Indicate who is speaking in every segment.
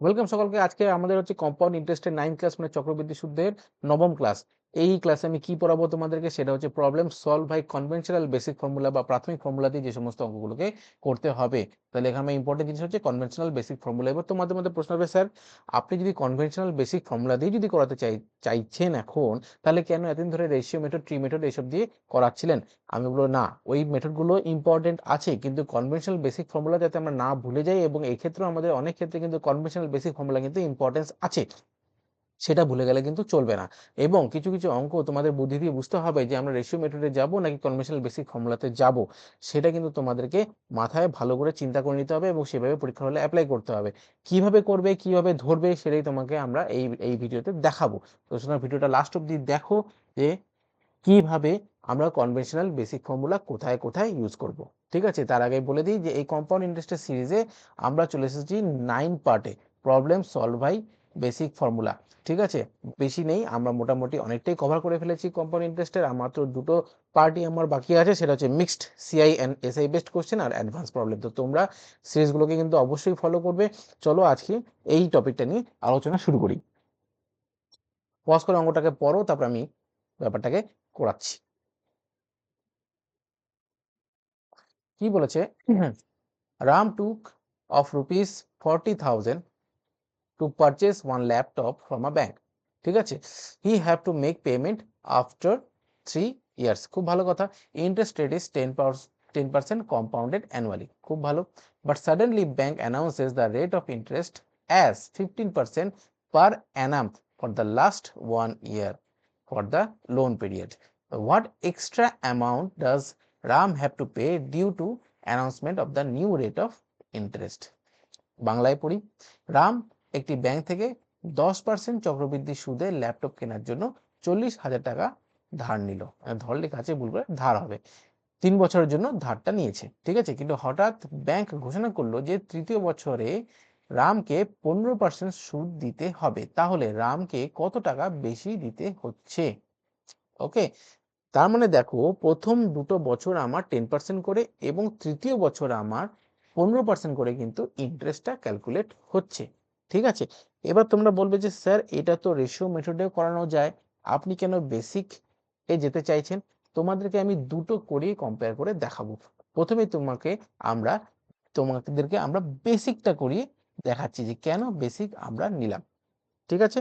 Speaker 1: Welcome সকলকে। আজকে আমাদের হচ্ছে কম্পাউন্ড ইন্টারেস্টের নাইন ক্লাস মানে চক্রবৃদ্ধি সুদের নবম ক্লাস এই ক্লাসে আমি কি পড়াবো তোমাদেরকে? সেটা হচ্ছে problem solve by conventional basic formula বা প্রাথমিক ফর্মুলা দিয়ে যে সমস্ত অঙ্কগুলোকে করতে হবে। তাহলে এখানে ইম্পর্টেন্ট জিনিস হচ্ছে কনভেনশনাল বেসিক ফর্মুলা এবার তোমাদের মধ্যে প্রশ্ন হবে, স্যার, আপনি যদি কনভেনশনাল বেসিক ফর্মুলা দিয়ে যদি করাতে চাই, চাইছেন এখন, তাহলে কেন এতদিন ধরে রেশিও মেথড ট্রি মেথড এইসব দিয়ে করাচ্ছিলেন? আমি বলব, না, ওই মেথডগুলো ইম্পর্টেন্ট আছে, কিন্তু কনভেনশনাল বেসিক ফর্মুলা যাতে আমরা না ভুলে যাই, এবং এই ক্ষেত্রে আমাদের অনেক ক্ষেত্রে কিন্তু কনভেনশনাল বেসিক ফর্মুলা কিন্তু ইম্পর্টেন্স আছে। সেটা ভুলে গেলে কিন্তু চলবে না। এবং কিছু কিছু অঙ্ক তোমাদের বুদ্ধি দিয়ে বুঝতে হবে যে আমরা রেশিও মেথডে যাব নাকি কনভেনশনাল বেসিক ফর্মুলাতে যাব। সেটা কিন্তু তোমাদেরকে মাথায় ভালো করে চিন্তা করে নিতে হবে এবং সেভাবে পরীক্ষা হলে অ্যাপ্লাই করতে হবে। কীভাবে করবে, কীভাবে ধরবে সেটাই তোমাকে আমরা এই এই ভিডিওতে দেখাবো। তো সুতরাং ভিডিওটা লাস্ট অব্দি দেখো যে কীভাবে আমরা কনভেনশনাল বেসিক ফর্মুলা কোথায় কোথায় ইউজ করব। ঠিক আছে? তার আগে বলে দিই যে এই কম্পাউন্ড ইন্টারেস্টের সিরিজে আমরা চলে এসেছি নাইন পার্টে problem solve by basic formula ঠিক আছে? বেশি নেই, আমরা মোটামুটি অনেকটাই কভার করে ফেলেছি কম্পাউন্ড ইন্টারেস্টের আর মাত্র দুটো পার্টি আমার বাকি আছে, সেটা হচ্ছে mixed CI and SI best question R advance problem তো তোমরা সিরিজগুলোকে কিন্তু অবশ্যই ফলো করবে। চলো আজকে এই টপিকটা নিয়ে আলোচনা শুরু করি। পজ করে অঙ্কটাকে পড়ো, তারপর আমি ব্যাপারটাকে করাচ্ছি। কি বলেছে? Ram took of rupees forty thousand to purchase one laptop from a bank ঠিক আছে? He have to make payment after three years খুব ভালো কথা। Interest rate is ten ten percent compounded annually খুব ভালো। But suddenly bank announces the rate of interest as fifteen percent per annum for the last one year for the loan period. What extra amount does Ram have to pay due to announcement of the new rate of interest? বাংলায় পড়ি। রাম একটি bank থেকে দশ percent চক্রবৃদ্ধি সুদে laptop কেনার জন্য চল্লিশ হাজার টাকা ধার নিল। ধর লেখা আছে, ভুল করে ধার হবে। তিন বছরের জন্য ধারটা নিয়েছে, ঠিক আছে? কিন্তু হঠাৎ ব্যাংক ঘোষণা করল যে তৃতীয় বছরে রামকে পনেরো পার্সেন্ট সুদ দিতে হবে। তাহলে রামকে কত টাকা বেশি দিতে হচ্ছে? ওকে তার মানে দেখো, প্রথম দুটো বছর আমার টেন পার্সেন্ট করে এবং তৃতীয় বছর আমার পনেরো পার্সেন্ট করে কিন্তু ইন্টারেস্টটা ক্যালকুলেট হচ্ছে। ঠিক আছে? এবার তোমরা বলবে যে, স্যার, এটা তো রেশিও মেথডে করানো যায়। আপনি কেন বেসিক এ যেতে চাইছেন? তোমাদেরকে আমি দুটো করেই কম্পেয়ার করে দেখাবো। প্রথমে তোমাকে আমরা, তোমাদেরকে আমরা বেসিকটা করিয়ে দেখাচ্ছি যে, কেন বেসিক আমরা নিলাম। ঠিক আছে?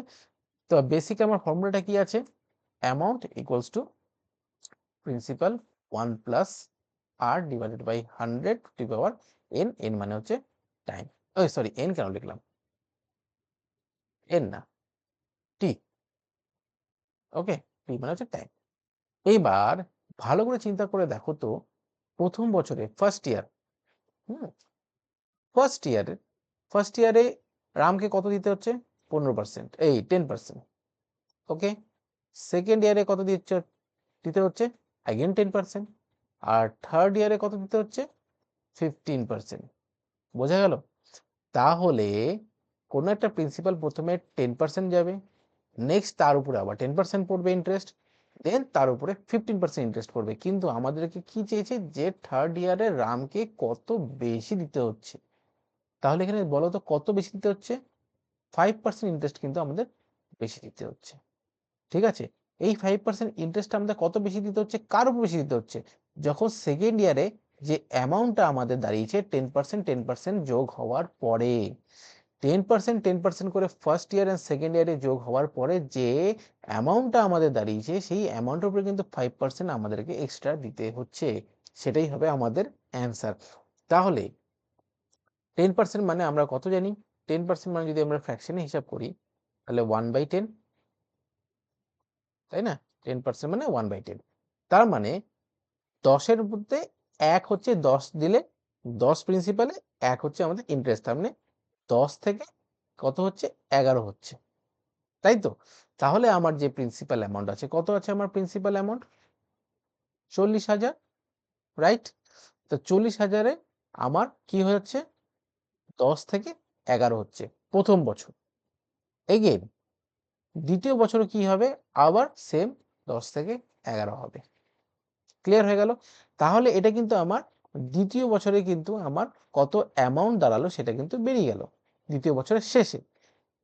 Speaker 1: তো বেসিক আমার ফর্মুলাটা কি আছে? Amount equals to principal one plus R divided by hundred to power N N মানে হচ্ছে টাইম ও সরি এন কেন লিখলাম? এন না টি ওকে টি মানে হচ্ছে টাইম এইবার ভালো করে চিন্তা করে দেখো তো, প্রথম বছরে ফার্স্ট ইয়ার হুম ফার্স্ট ইয়ারে ফার্স্ট ইয়ারে রামকে কত দিতে হচ্ছে? পনেরো পার্সেন্ট এই টেন পার্সেন্ট ওকে সেকেন্ড ইয়ারে কত দিচ্ছে? দিতে হচ্ছে অ্যাগেন টেন পার্সেন্ট আর থার্ড ইয়ারে কত দিতে হচ্ছে? ফিফটিন পার্সেন্ট বোঝা গেল? তাহলে কোনো একটা প্রিন্সিপাল প্রথমে টেন পার্সেন্ট যাবে নেক্সট তার উপরে আবার টেন পার্সেন্ট পড়বে ইন্টারেস্ট দেন তার উপরে ফিফটিন পার্সেন্ট ইন্টারেস্ট পড়বে। কিন্তু আমাদেরকে কি চেয়েছে? যে থার্ড ইয়ারে রামকে কত বেশি দিতে হচ্ছে। তাহলে এখানে বলো তো কত বেশি দিতে হচ্ছে? ফাইভ পার্সেন্ট ইন্টারেস্ট কিন্তু আমাদের বেশি দিতে হচ্ছে। ঠিক আছে? এই ফাইভ পার্সেন্ট ইন্টারেস্ট আমাদের কত বেশি দিতে হচ্ছে? কার উপর বেশি দিতে হচ্ছে? যখন সেকেন্ড ইয়ারে যে অ্যামাউন্টটা আমাদের দাঁড়িয়েছে টেন পার্সেন্ট টেন পার্সেন্ট যোগ হওয়ার পরে। টেন পার্সেন্ট টেন পার্সেন্ট করে ফার্স্ট ইয়ার অ্যান্ড সেকেন্ড ইয়ারে যোগ হওয়ার পরে যে অ্যামাউন্টটা আমাদের দাঁড়িয়েছে, সেই অ্যামাউন্টের উপরে কিন্তু ফাইভ পার্সেন্ট আমাদেরকে এক্সট্রা দিতে হচ্ছে। সেটাই হবে আমাদের অ্যান্সার তাহলে টেন পার্সেন্ট মানে আমরা কত জানি? টেন পার্সেন্ট মানে যদি আমরা ফ্র্যাকশনে হিসাব করি, তাহলে ওয়ান বাই টেন তাই না? টেন পার্সেন্ট মানে ওয়ান বাই টেন তার মানে দশের মধ্যে এক হচ্ছে দশ দিলে, দশ প্রিন্সিপালে এক হচ্ছে আমাদের ইন্টারেস্ট তার মানে দশ থেকে কত হচ্ছে? এগারো হচ্ছে। তাই তো? তাহলে আমার যে প্রিন্সিপাল অ্যামাউন্ট আছে, কত আছে আমার প্রিন্সিপাল অ্যামাউন্ট চল্লিশ হাজার রাইট তো চল্লিশ হাজারে আমার কি হচ্ছে? দশ থেকে এগারো হচ্ছে প্রথম বছর। এগেন দ্বিতীয় বছরে কি হবে? আবার সেম দশ থেকে এগারো হবে। ক্লিয়ার হয়ে গেল? তাহলে এটা কিন্তু আমার দ্বিতীয় বছরে কিন্তু আমার কত অ্যামাউন্ট দাঁড়াল সেটা কিন্তু বেরিয়ে গেল। দ্বিতীয় বছরের শেষে।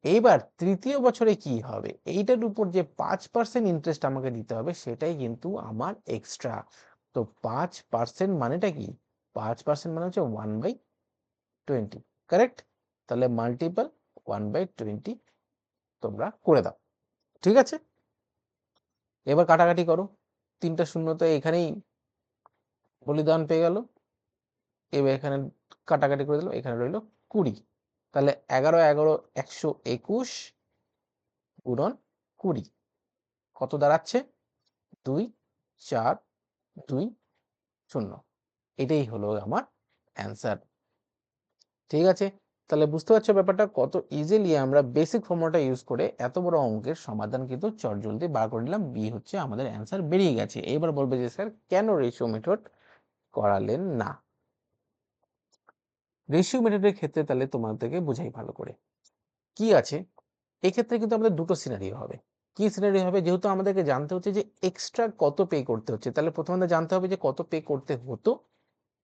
Speaker 1: এইবার তৃতীয় বছরে কি হবে? এইটার উপর যে পাঁচ পার্সেন্ট ইন্টারেস্ট আমাকে দিতে হবে, সেটাই কিন্তু আমার এক্সট্রা তো পাঁচ পার্সেন্ট মানেটা কি? পাঁচ পার্সেন্ট মানে হচ্ছে ওয়ান বাই টোয়েন্টি কারেক্ট তাহলে মাল্টিপল ওয়ান বাই টোয়েন্টি তোমরা করে দাও। ঠিক আছে? এবার কাটাকাটি করো। তিনটা শূন্য তো এখানেই বলিদান পেয়ে গেল। এবার এখানে কাটাকাটি করে দিল, এখানে রইল কুড়ি। তাহলে এগারো এগারো, একশো একুশ গুণন কুড়ি। কত দাঁড়াচ্ছে? দুই, চার, দুই, শূন্য। এটাই হলো আমার অ্যান্সার। ঠিক আছে? তাহলে বুঝতে পারছ ব্যাপারটা কত ইজিলি আমরা বেসিক ফর্মুলাটা ইউজ করে এত বড় অঙ্কের সমাধান কিন্তু চটজলদি বার করে নিলাম। বি হচ্ছে আমাদের অ্যান্সার বেরিয়ে গেছে। এবার বলবে যে, স্যার, কেন রেশিও মেথড করালেন না? রেশিও মেথডের ক্ষেত্রে তাহলে তোমাদেরকে বোঝাই ভালো করে। কি আছে? এক্ষেত্রে কিন্তু আমাদের দুটো সিনারিও হবে। কি সিনারিও হবে? যেহেতু আমাদেরকে জানতে হচ্ছে যে এক্সট্রা কত পে করতে হচ্ছে, তাহলে প্রথমে জানতে হবে যে কত পে করতে হতো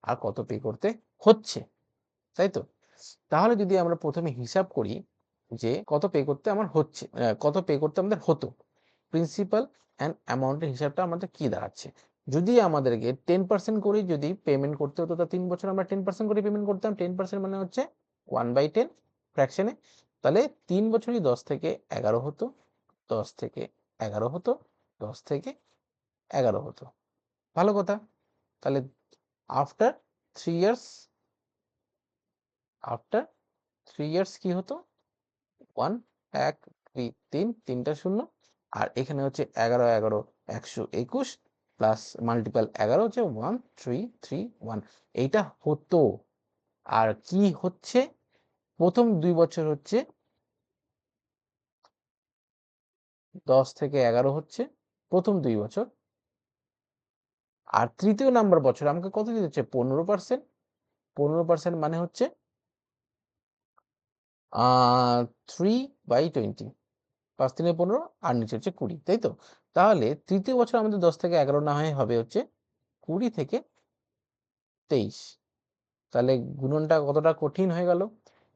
Speaker 1: আর কত পে করতে হচ্ছে, তাই তো? তাহলে যদি আমরা প্রথমে হিসাব করি যে কত পে করতে আমার হচ্ছে কত পে করতে আমাদের হতো প্রিন্সিপাল অ্যান্ড অ্যামাউন্টের হিসাবটা আমাদের কি দাঁড়াচ্ছে? যদি আমাদেরকে টেন পার্সেন্ট করে যদি পেমেন্ট করতে হতো, তা তিন বছর আমরা টেন পার্সেন্ট করে পেমেন্ট করতাম। টেন পার্সেন্ট মানে হচ্ছে ওয়ান বাই টেন ফ্র্যাকশনে তাহলে তিন বছরই দশ থেকে এগারো হতো, দশ থেকে এগারো হতো, দশ থেকে এগারো হতো। ভালো কথা। তাহলে after three years after three years কি হতো? ওয়ান এক তিন, তিনটা শূন্য। আর এখানে হচ্ছে এগারো এগারো, একশো একুশ। প্লাস মাল্টিপাল এগারো হচ্ছে ওয়ান থ্রি থ্রি ওয়ান এইটা হতো। আর কি হচ্ছে? প্রথম দুই বছর হচ্ছে দশ থেকে এগারো হচ্ছে প্রথম দুই বছর। আর তৃতীয় নাম্বার বছর আমাকে কত দিতে হচ্ছে? পনেরো পার্সেন্ট পনেরো পার্সেন্ট মানে হচ্ছে থ্রি বাই টোয়েন্টি পাঁচ তিনে পনেরো আর নিচে হচ্ছে কুড়ি, তাই তো? তাহলে তৃতীয় বছর আমাদের দশ থেকে এগারো না হয় হবে হচ্ছে কুড়ি থেকে তেইশ। তাহলে গুণনটা কতটা কঠিন হয়ে গেল?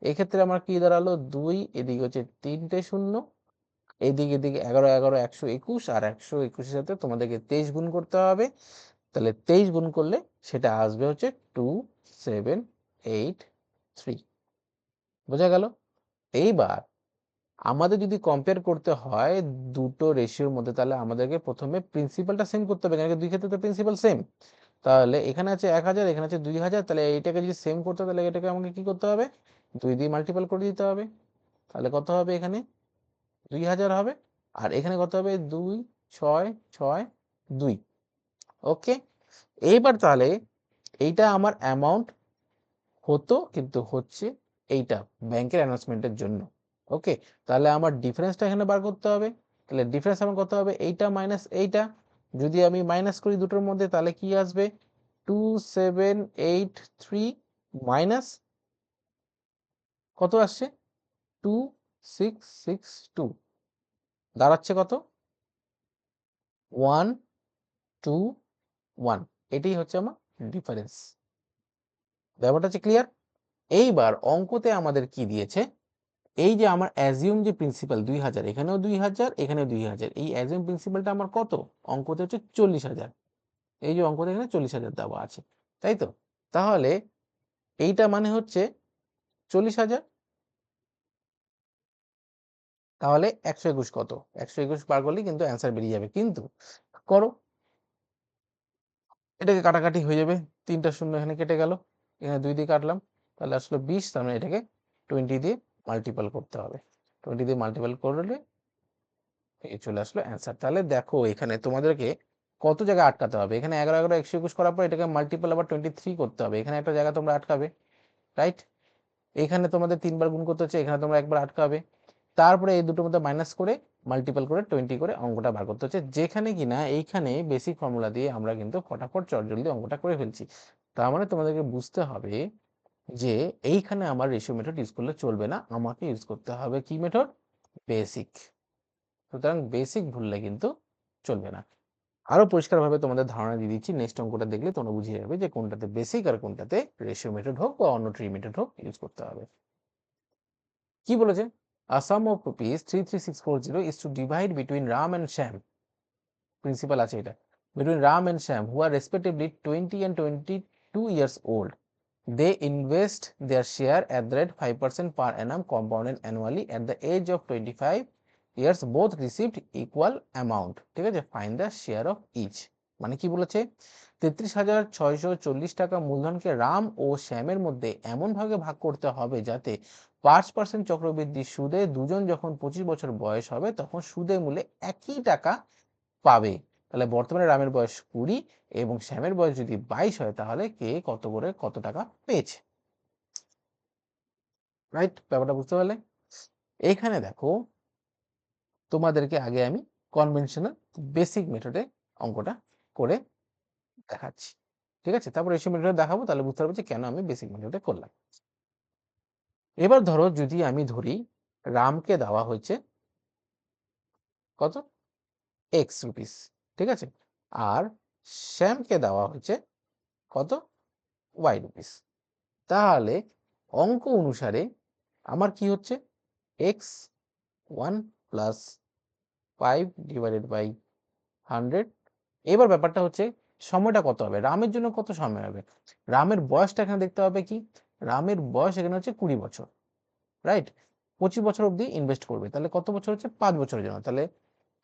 Speaker 1: এক্ষেত্রে আমার কি দাঁড়াল? দুই, এদিকে হচ্ছে তিনটে শূন্য, এদিকে এদিকে এগারো এগারো, একশো একুশ আর একশো একুশের সাথে তোমাদেরকে তেইশ গুণ করতে হবে। তাহলে তেইশ গুণ করলে সেটা আসবে হচ্ছে টু, সেভেন, এইট, থ্রি। বোঝা গেল? এইবার আমাদের যদি কম্পেয়ার করতে হয় দুটো রেশিওর মধ্যে, তাহলে আমাদেরকে প্রথমে প্রিন্সিপালটা সেম করতে হবে। কারণ দুই ক্ষেত্রে তো প্রিন্সিপাল সেম তাহলে এখানে আছে এক হাজার, এখানে আছে দুই হাজার, তাহলে এইটাকে যদি সেম করতে তাহলে এটাকে আমাকে কি করতে হবে? দুই দিয়ে মাল্টিপাল করে দিতে হবে। তাহলে কত হবে এখানে? দুই হাজার হবে। আর এখানে কত হবে? দুই, ছয় ছয়, দুই। ওকে? এইবার তাহলে এইটা আমার অ্যামাউন্ট হতো, কিন্তু হচ্ছে এইটা ব্যাংকের অ্যানাউন্সমেন্টের জন্য। ওকে, তাহলে আমার ডিফারেন্সটা এখানে বার করতে হবে। তাহলে ডিফারেন্স আমার কত হবে এইটা মাইনাস এইটা। যদি আমি মাইনাস করি দুটোর মধ্যে, তাহলে কি আসবে? Two seven eight three minus কত আসছে? Two six six two. দাঁড়াচ্ছে কত? One two one. এটাই হচ্ছে আমার ডিফারেন্স। ব্যাপারটা হচ্ছে ক্লিয়ার? এইবার অঙ্কতে আমাদের কি দিয়েছে? এই যে আমার অ্যাজিউম যে প্রিন্সিপাল দুই হাজার, এখানেও দুই হাজার, এখানেও দুই হাজার, এই অ্যাজিউম প্রিন্সিপালটা আমার কত? অঙ্কতে হচ্ছে চল্লিশ হাজার। এই যে অঙ্কতে এখানে চল্লিশ হাজার দেওয়া আছে, তাই তো? তাহলে এইটা মানে হচ্ছে চল্লিশ হাজার। তাহলে একশো একুশ কত? একশো একুশ পার করলেই কিন্তু অ্যান্সার বেরিয়ে যাবে। কিন্তু করো, এটাকে কাটাকাটি হয়ে যাবে। তিনটা শূন্য এখানে কেটে গেল, এখানে দুই দিয়ে কাটলাম, তাহলে আসলে বিশ, তার মানে এটাকে টোয়েন্টি দিয়ে মাল্টিপাল করতে হবে। টোয়েন্টি দিয়ে মাল্টিপাল করলে এই চলে আসলো অ্যান্সার তাহলে দেখো এখানে তোমাদেরকে কত জায়গায় আটকাতে হবে? এখানে এগারো এগারো একশো একুশ করার পর এটাকে মাল্টিপাল আবার টোয়েন্টি থ্রি করতে হবে। এখানে একটা জায়গা তোমরা আটকাবে রাইট এখানে তোমাদের তিনবার গুণ করতে হচ্ছে, এখানে তোমরা একবার আটকাবে। তারপরে এই দুটোর মধ্যে মাইনাস করে মাল্টিপাল করে টোয়েন্টি করে অঙ্কটা বার করতে হচ্ছে। যেখানে কিনা এইখানে বেসিক ফর্মুলা দিয়ে আমরা কিন্তু ফটাফট চটজলদি অঙ্কটা করে ফেলছি। তার মানে তোমাদেরকে বুঝতে হবে যে এইখানে আমার রেশিও মেথড ইউজ করলে চলবে না, আমাকে ইউজ করতে হবে কি মেথড? বেসিক। সুতরাং বেসিক ভুললে কিন্তু চলবে না। আরও পরিষ্কারভাবে তোমাদের ধারণা দিয়ে দিচ্ছি নেক্সট অঙ্কটা দেখলে তোমরা বুঝিয়ে যাবে যে কোনটাতে বেসিক আর কোনটাতে রেশিও মেথড হোক বা অন্য ট্রি মেথড হোক ইউজ করতে হবে। কি বলেছে? A sum of rupees 33640 is to divide between Ram and Shyam principal আছে এটা। Between ram and sham, who are respectively 20 and 22 years old they invest their share at the rate 5% per annum compounded annually at the age of 25 years both received equal amount ঠিক আছে find the share of each মানে কি বলেছে তেত্রিশ হাজার ছয়শো চল্লিশ টাকা মূলধনকে রাম ও শ্যামের মধ্যে এমন ভাবে ভাগ করতে হবে যাতে পাঁচ পার্সেন্ট চক্রবৃদ্ধি সুদে দুজন যখন পঁচিশ বছর বয়স হবে তখন সুদে মূলে একই টাকা পাবে তাহলে বর্তমানে রামের বয়স কুড়ি এবং শ্যামের বয়স যদি বাইশ হয়, তাহলে কে কত করে কত টাকা পেয়েছে? রাইট ব্যাপারটা বুঝতে পারলে? এখানে দেখো, তোমাদেরকে আগে আমি কনভেনশনাল বেসিক মেথডে অঙ্কটা করে দেখাচ্ছি। ঠিক আছে? তারপর রেশিও মেথডে দেখাবো, তাহলে বুঝতে পারব যে কেন আমি বেসিক মেথডে করলাম। এবার ধরো যদি আমি ধরি, রামকে দেওয়া হয়েছে কত? এক্স রুপিস ঠিক আছে? আর শ্যামকে দেওয়া হয়েছে কত? ওয়াই রুপিস তাহলে অঙ্ক অনুসারে আমার কি হচ্ছে? X one plus five divided by hundred এবার ব্যাপারটা হচ্ছে সময়টা কত হবে? রামের জন্য কত সময় হবে? রামের বয়সটা এখানে দেখতে হবে কি? রামের বয়স এখানে হচ্ছে কুড়ি বছর রাইট পঁচিশ বছর অবধি ইনভেস্ট করবে। তাহলে কত বছর হচ্ছে? পাঁচ বছরের জন্য। তাহলে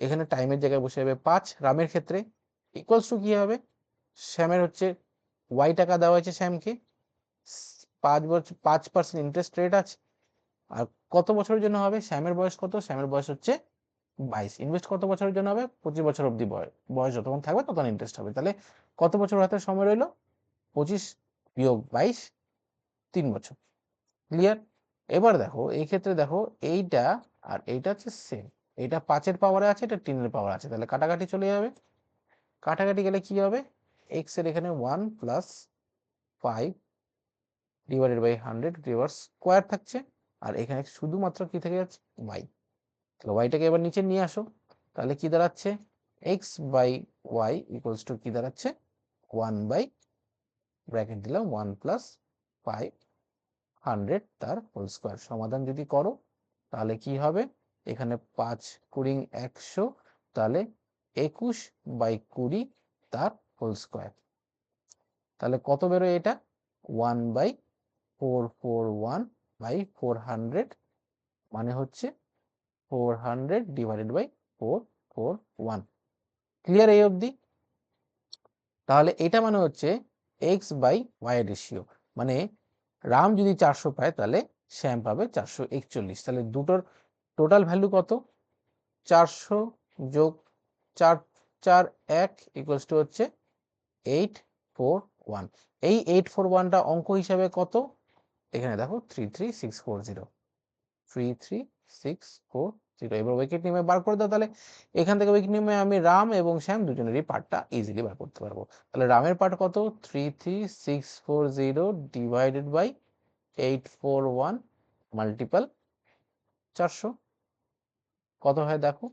Speaker 1: এখানে টাইমের জায়গায় বসে যাবে। পাঁচ, রামের ক্ষেত্রে ইকুয়ালস টু কী হবে? শ্যামের হচ্ছে ওয়াই টাকা দেওয়া হয়েছে শ্যামকে। পাঁচ বছর পাঁচ পার্সেন্ট ইন্টারেস্ট রেট আছে। আর কত বছরের জন্য হবে? শ্যামের বয়স কত? শ্যামের বয়স হচ্ছে বাইশ। ইনভেস্ট কত বছরের জন্য হবে? পঁচিশ বছর অবধি বয়স বয়স যতক্ষণ থাকবে ততক্ষণ ইন্টারেস্ট হবে। তাহলে কত বছর হাতে সময় রইল? পঁচিশ বিয়োগ বাইশ, তিন বছর। ক্লিয়ার এবার দেখো, এই ক্ষেত্রে দেখো, এইটা আর এইটা হচ্ছে সেম এইটা পাঁচের পাওয়ারে আছে, এটা টিনের পাওয়ার আছে। তাহলে কাটাকাটি চলে যাবে। কাটাকাটি গেলে কি হবে? এক্সের এখানে one plus five divided by hundred reverse square থাকছে। আর এখানে শুধুমাত্র কি থেকে যাচ্ছে? ওয়াই তাহলে ওয়াইটাকে এবার নিচে নিয়ে আসো। তাহলে কি দাঁড়াচ্ছে? X by Y equals to কি দাঁড়াচ্ছে? ওয়ান বাই ব্র্যাকেট দিলাম ওয়ান প্লাস ফাইভ হান্ড্রেড তার হোল স্কোয়ার সমাধান যদি করো, তাহলে কি হবে? এখানে পাঁচ কুড়ি একশো, তাহলে একুশ বাই কুড়ি তার হোল স্কোয়ার তাহলে কত বেরোয় এটা? One by four four one by four hundred মানে হচ্ছে four hundred divided by four four one clear এই অবধি? তাহলে এটা মানে হচ্ছে এক্স বাই ওয়াই রেশিও মানে রাম যদি চারশো পায় তাহলে শ্যাম পাবে চারশো একচল্লিশ, তাহলে দুটোর টোটাল ভ্যালু কত? চারশো যোগ চার চার, এক ইকুয়ালস টু হচ্ছে এইট ফোর ওয়ান এই এইট ফোর ওয়ানটা অঙ্ক হিসাবে কত? এখানে দেখো three three six four zero three three six four zero এবার উইকেট নিয়মে বার করে দাও তাহলে। এখান থেকে উইকেট নিয়মে আমি রাম এবং শ্যাম দুজনেরই পার্টটা ইজিলি বার করতে পারব। তাহলে রামের পার্ট কত? Three three six four zero divided by eight four one multiple চারশো। কত হয় দেখো?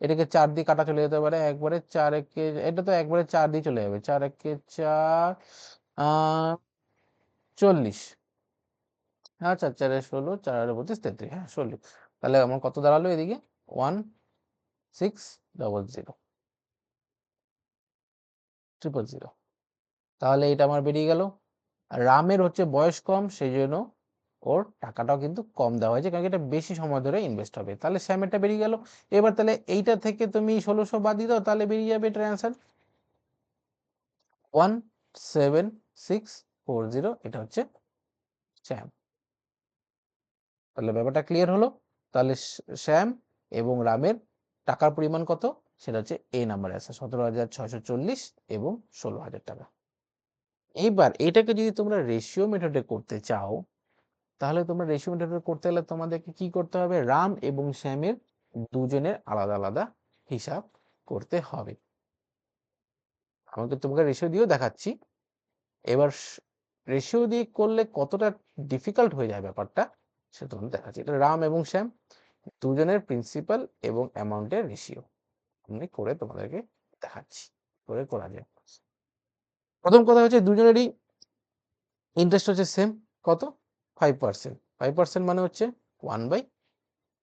Speaker 1: এটাকে চার দিয়ে কাটা চলে যেতে পারে। একবারে চার একে, এটা তো একবারে চার দিয়ে চলে যাবে। চার একে চার চল্লিশ। হ্যাঁ চার, চারে ষোলো, চার আরে বত্রিশ তেত্রিশ। হ্যাঁ ষোলো। তাহলে আমার কত দাঁড়াল এদিকে? One, six, double zero. Triple zero. তাহলে এটা আমার বেরিয়ে গেল। রামের হচ্ছে বয়স কম সেই জন্য ওর টাকাটাও কিন্তু কম দেওয়া হয়েছে, কারণ এটা বেশি সময় ধরে ইনভেস্ট হবে। তাহলে স্যামেরটা বেরিয়ে গেল। এবার তাহলে এইটা থেকে তুমি ষোলোশো বাদ দিয়ে দাও, তাহলে বেরিয়ে যাবে এটার answer one seven six four zero এটা হচ্ছে শ্যাম তাহলে ব্যাপারটা ক্লিয়ার হলো। তাহলে শ্যাম এবং রামের টাকার পরিমাণ কত? সেটা হচ্ছে এ নাম্বারে আছে সতেরো হাজার ছয়শো চল্লিশ এবং ষোলো হাজার টাকা। এইবার এটাকে যদি তোমরা রেশিও মেথডে করতে চাও তাহলে তোমরা রেশিও মেথডে করতে গেলে তোমাদেরকে কি করতে হবে? রাম এবং শ্যামের দুজনের আলাদা আলাদা হিসাব করতে হবে। আমাকে তোমাকে রেশিও দিয়েও দেখাচ্ছি। এবার রেশিও দিয়ে করলে কতটা ডিফিকাল্ট হয়ে যায় ব্যাপারটা, সেটা তোমাদের দেখাচ্ছি। এটা রাম এবং শ্যাম দুজনের প্রিন্সিপাল এবং অ্যামাউন্টের রেশিও আমি করে তোমাদেরকে দেখাচ্ছি। করে করা যায়। প্রথম কথা হচ্ছে দুজনেরই ইন্টারেস্ট হচ্ছে সেম কত? ফাইভ পার্সেন্ট ফাইভ পার্সেন্ট মানে হচ্ছে ওয়ান বাই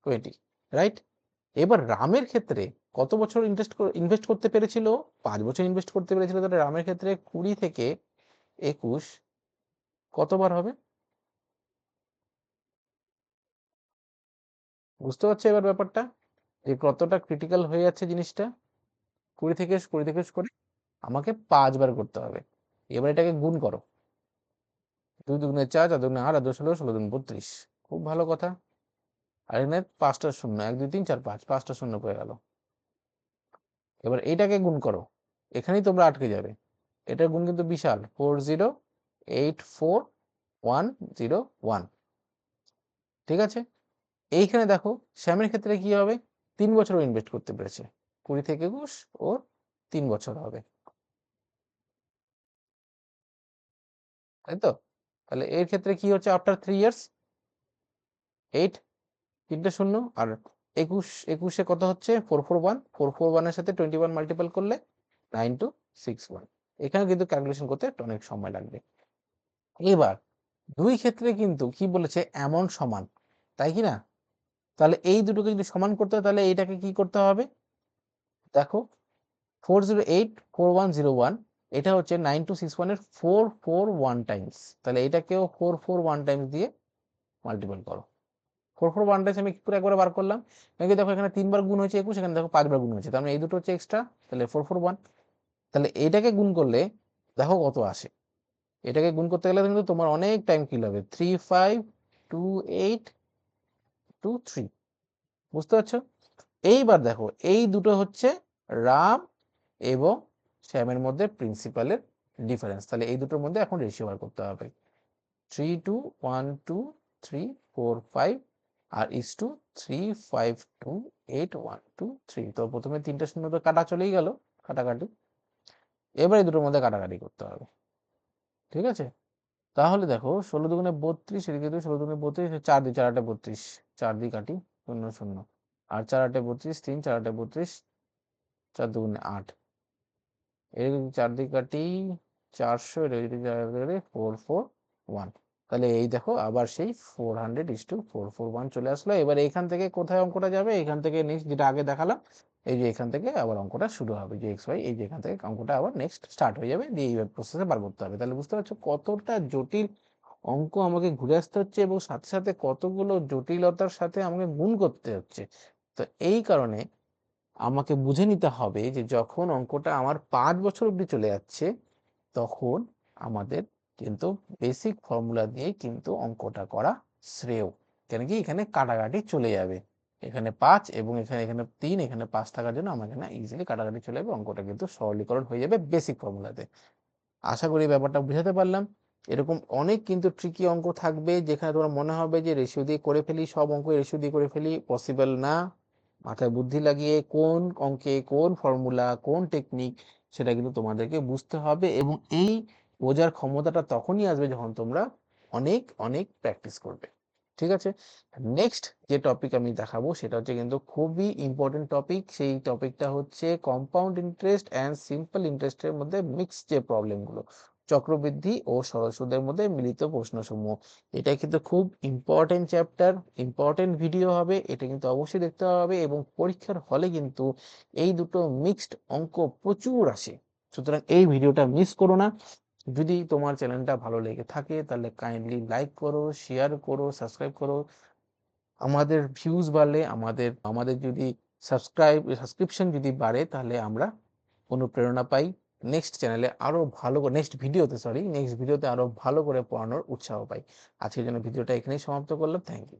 Speaker 1: টোয়েন্টি রাইট এবার রামের ক্ষেত্রে কত বছর ইনভেস্ট ইনভেস্ট করতে পেরেছিল? পাঁচ বছর ইনভেস্ট করতে পেরেছিল, তাহলে রামের ক্ষেত্রে কুড়ি থেকে একুশ কতবার হবে? বুঝতে পারছ এবার ব্যাপারটা? যে কতটা ক্রিটিক্যাল হয়ে যাচ্ছে জিনিসটা? কুড়ি থেকে কুড়ি থেকে করে আমাকে পাঁচবার করতে হবে। এবার এটাকে গুণ করো। দুই দুগুণে চার চার দুগুণে আট দশ ষোলো ষোলো দুগুণ বত্রিশ। খুব ভালো কথা। আর এখানে পাঁচটা শূন্য, এক, দুই, তিন, চার, পাঁচ, পাঁচটা শূন্য পড়ে গেল। এবার এটাকে গুণ করো। এখানেই তোমরা আটকে যাবে। এটার গুণ কিন্তু বিশাল। Four zero eight four one zero one. ঠিক আছে? এইখানে দেখো, শ্যামের ক্ষেত্রে কি হবে? তিন বছর ইনভেস্ট করতে পেরেছে। কুড়ি থেকে একুশ ও তিন বছর হবে। তাই তো? তাহলে এর ক্ষেত্রে কি হচ্ছে? আফটার থ্রি ইয়ার্স এইট তিনটে শূন্য, আর একুশ, একুশে কত হচ্ছে? Four four one four four ওয়ানের সাথে টোয়েন্টি ওয়ান মাল্টিপল করলে নাইন টু সিক্স ওয়ান এখানে কিন্তু ক্যালকুলেশন করতে অনেক সময় লাগবে। এবার, দুই ক্ষেত্রে কিন্তু কি বলেছে? এমন সমান, তাই কি না? তাহলে এই দুটোকে যদি সমান করতে হয়, তাহলে এইটাকে কি করতে হবে? দেখো four zero eight four one zero one এটা হচ্ছে নাইন টু সিক্স ওয়ানের ফোর ফোর ওয়ান টাইমস তাহলে এটাকেও ফোর ফোর ওয়ান টাইমস দিয়ে মাল্টিপল করো। ফোর ফোর ওয়ান টাইমস আমি করে একবার বার করলাম? নাকি দেখো এখানে তিনবার গুণ হয়েছে একুশ, এখানে দেখো পাঁচবার গুণ হয়েছে। তার মানে এই দুটো হচ্ছে এক্সট্রা তাহলে ফোর ফোর ওয়ান তাহলে এটাকে গুণ করলে দেখো কত আসে। এটাকে গুণ করতে গেলে কিন্তু তোমার অনেক টাইম কিল হবে। Three five two eight two three বুঝতে পারছ? এইবার দেখো, এই দুটো হচ্ছে রাম এবং শ্যামের মধ্যে প্রিন্সিপালের ডিফারেন্স তাহলে এই দুটোর মধ্যে এখন রেশিও বার করতে হবে। Three two one two three four five R is two three five two eight one two three তো প্রথমে তিনটা শূন্য তো কাটা চলেই গেল, কাটাকাটি। এবার এই দুটোর মধ্যে কাটাকাটি করতে হবে। ঠিক আছে? তাহলে দেখো, ষোলো দুগুণে বত্রিশ, এদিকে দুই, ষোলো দুগুণে বত্রিশ চার দুই চার আটে বত্রিশ। চার দিয়ে কাটি, শূন্য শূন্য। আর চার আটে বত্রিশ, তিন, চার আটে বত্রিশ, চার দুগুণে আট। এর চার দিয়ে কাটি চারশো যদি ফোর ফোর ওয়ান তাহলে এই দেখো, আবার সেই four hundred is two four four one চলে আসলো। এবার এখান থেকে কোথায় অঙ্কটা যাবে? এখান থেকে নেক্সট যেটা আগে দেখালাম, এই যে এখান থেকে আবার অঙ্কটা শুরু হবে, যে এক্স ওয়াই এই যে এখান থেকে অঙ্কটা আবার নেক্সট স্টার্ট হয়ে যাবে, দিয়ে এইভাবে প্রসেসে বার করতে হবে। তাহলে বুঝতে পারছ কতটা জটিল অঙ্ক আমাকে ঘুরে আসতে হচ্ছে এবং সাথে সাথে কতগুলো জটিলতার সাথে আমাকে গুণ করতে হচ্ছে। তো এই কারণে আমাকে বুঝে নিতে হবে যে যখন অঙ্কটা আমার পাঁচ বছর অবধি চলে যাচ্ছে, তখন আমাদের কিন্তু বেসিক ফর্মুলা দিয়ে কিন্তু অঙ্কটা করা শ্রেয়। কেন কি এখানে কাটাকাটি চলে যাবে। এখানে পাঁচ এবং এখানে এখানে তিন, এখানে পাঁচ থাকার জন্য আমার এখানে ইজিলি কাটাকাটি চলে যাবে, অঙ্কটা কিন্তু সরলীকরণ হয়ে যাবে বেসিক ফর্মুলাতে আশা করি ব্যাপারটা বুঝাতে পারলাম। এরকম অনেক কিন্তু ট্রিকি অঙ্ক থাকবে, যেখানে তোমার মনে হবে যে রেশিও দিয়ে করে ফেলি, সব অঙ্ক রেশিও দিয়ে করে ফেলি পসিবল না। মাথায় বুদ্ধি লাগিয়ে কোন অঙ্কে কোন ফর্মুলা, কোন টেকনিক সেটা কিন্তু তোমাদেরকে বুঝতে হবে এবং এই বোঝার ক্ষমতাটা তখনই আসবে যখন তোমরা অনেক অনেক প্র্যাকটিস করবে। ঠিক আছে? নেক্সট যে টপিক আমি দেখাবো সেটা হচ্ছে কিন্তু খুবই ইম্পর্টেন্ট টপিক সেই টপিকটা হচ্ছে কম্পাউন্ড ইন্টারেস্ট অ্যান্ড সিম্পল ইন্টারেস্টের মধ্যে মিক্স যে প্রবলেমগুলো চক্রবৃদ্ধি ও সরল সুদের মধ্যে মিলিত প্রশ্নসমূহ। এটা কিন্তু খুব ইম্পর্টেন্ট চ্যাপ্টার ইম্পর্টেন্ট ভিডিও হবে, এটা কিন্তু অবশ্যই দেখতে হবে এবং পরীক্ষার হলে কিন্তু এই দুটো মিক্সড অঙ্ক প্রচুর আসে। সুতরাং এই ভিডিওটা মিস করো না। যদি তোমার চ্যানেলটা ভালো লেগে থাকে, তাহলে কাইন্ডলি লাইক করো শেয়ার করো সাবস্ক্রাইব করো। আমাদের ভিউজ বাড়লে, আমাদের আমাদের যদি সাবস্ক্রাইব সাবস্ক্রিপশন যদি বাড়ে, তাহলে আমরা অনুপ্রেরণা পাই। নেক্সট চ্যানেলে আরও ভালো করে নেক্সট ভিডিওতে সরি নেক্সট ভিডিওতে আরও ভালো করে পড়ানোর উৎসাহ পাই। আজকের জন্য ভিডিওটা এখানেই সমাপ্ত করলাম। Thank you